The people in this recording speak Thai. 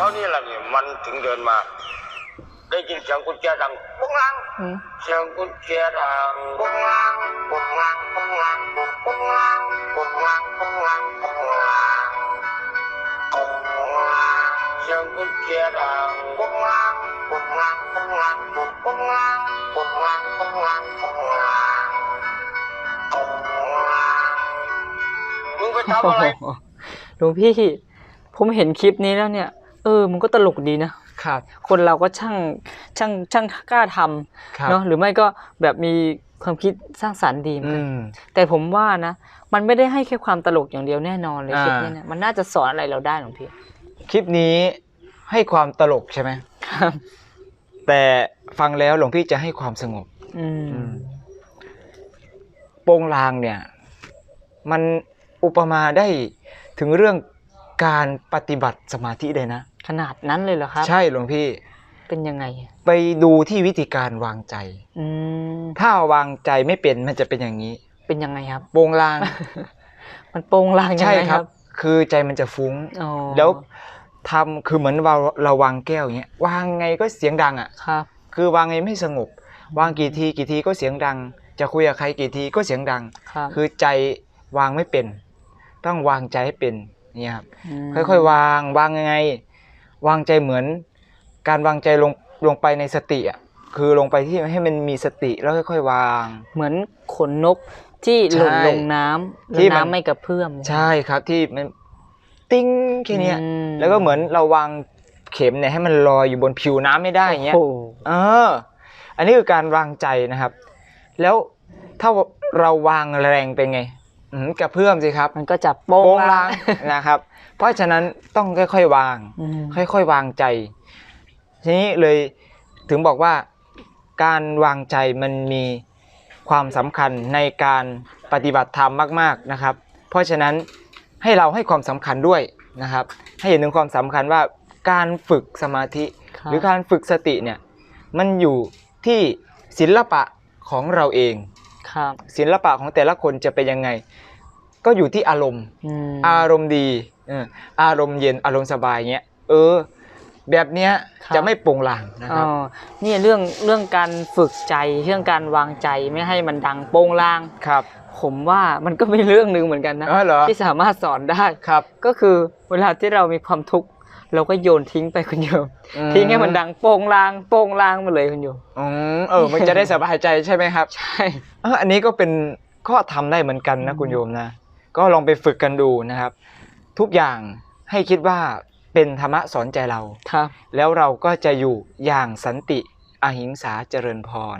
มันถึงเดินมา ได้ยินเสียงกุญแจดังปุ้งลังอืมเสียงกุญแจดังปุ้งลังปุ้งลังปุ้งลังปุ้งลังปุ้งลังปุ้งลังปุ้งลังปุ้งลังเสียงกุญแจดังปุ้งลังปุ้งลังปุ้งลังปุ้งลังปุ้งลังปุ้งลังปุ้งลังปุ้งลังมึงไปทำอะไรโอ้โหหลวงพี่ ผมเห็นคลิปนี้แล้วเนี่ย เออ มันก็ตลกดีนะครับ คนเราก็ช่างช่างช่างกล้าทครับำเนาะหรือไม่ก็แบบมีความคิดสร้างสรรค์ดีเหมือนอืกันมแต่ผมว่านะ มันไม่ได้ให้แค่ความตลกอย่างเดียวแน่นอนเลยอ่าคลิปนี้เนี่ยมันน่าจะสอนอะไรเราได้หลวงพี่คลิปนี้ให้ความตลกใช่ไหมครับ แต่ฟังแล้วหลวงพี่จะให้ความสงบอืมโปงลางเนี่ย มันอุปมาได้ถึงเรื่อง การปฏิบัติสมาธิเลยนะ ขนาดนั้นเลยเหรอครับ ใช่หลวงพี่เป็นยังไง ไปดูที่วิธีการวางใจอืมถ้าวางใจไม่เป็นมันจะเป็นอย่างนี้ เป็นยังไงครับ โปงลาง มันโปรงลางยังใช่ไงคครัรับ บคือใจมันจะฟุ้ง อ๋อแล้วทำคือเหมือนเราเราวางแก้วอย่างเงี้ยวางไงก็เสียงดังอะ ครับ คือวางไงไม่สงบ วางกี่ทีกี่ทีก็เสียงดัง จะคุยกับใครกี่ทีก็เสียงดัง ครับ คือใจวางไม่เป็น ต้องวางใจให้เป็น เนี่ยครับมค่อยๆวางวางยังไง วางใจเหมือน การวางใจลงลงไปในสติอะคือลงไปที่ให้มันมีสติแล้วค่อยๆวาง เหมือนขนนกที่หล่นใช่ลงน้ำที่แล้วมันน้ำไม่กระเพื่อม ใช่ครับที่มันติ้งแค่เนี้ยอืมแล้วก็เหมือนเราวางเข็มเนี่ยให้มันลอยอยู่บนผิวน้ำไม่ได้อย่างเงี้ยโอ้โหเออ อันนี้คือการวางใจนะครับ แล้วถ้าเราวางแรงเป็นไงอืม กระเพื่อมสิครับมันก็จะโป้โป้งงลางนะครับ เพราะฉะนั้นต้องค่อยๆวางอืมค่อยๆวางใจ ทีนี้เลยถึงบอกว่าการวางใจมันมีความสำคัญในการปฏิบัติธรรมมาก ๆนะครับ เพราะฉะนั้นให้เราให้ความสำคัญด้วยนะครับ ให้เห็นถึงความสำคัญว่าการฝึกสมาธิคบหรือการฝึกสติเนี่ยมันอยู่ที่ศิลปะของเราเอง ครับศิลปะของแต่ละคนจะเป็นยังไง ก็อยู่ที่อารมณ์อืมอารมณ์ดีเอออารมณ์เย็นอารมณ์สบายเงี้ยเออ แบบเนี้ยจะไม่โปร่งลางนะคอ๋รับอเนี่ยเรื่องเรื่องการฝึกใจเรื่องการวางใจไม่ให้มันดังโป้งลางครับ ผมว่ามันก็เป็นเรื่องหนึ่งเหมือนกันนะอ๋อเหรอที่สามารถสอนได้ครับ ก็คือเวลาที่เรามีความทุกข์ เราก็โยนทิ้งไปคุณโยมอืมทิ้งให้มันดังโป้งลางโป้งลางมาเลยคุณโยมอืมเออ มันจะได้สบายใจใช่ไหมครับ ใช่ เอออันนี้ก็เป็นข้อทำได้เหมือนกันนะอืม คุณโยมนะ ก็ลองไปฝึกกันดูนะครับ ทุกอย่างให้คิดว่าเป็นธรรมะสอนใจเรา ครับ แล้วเราก็จะอยู่อย่างสันติอหิงสาเจริญพร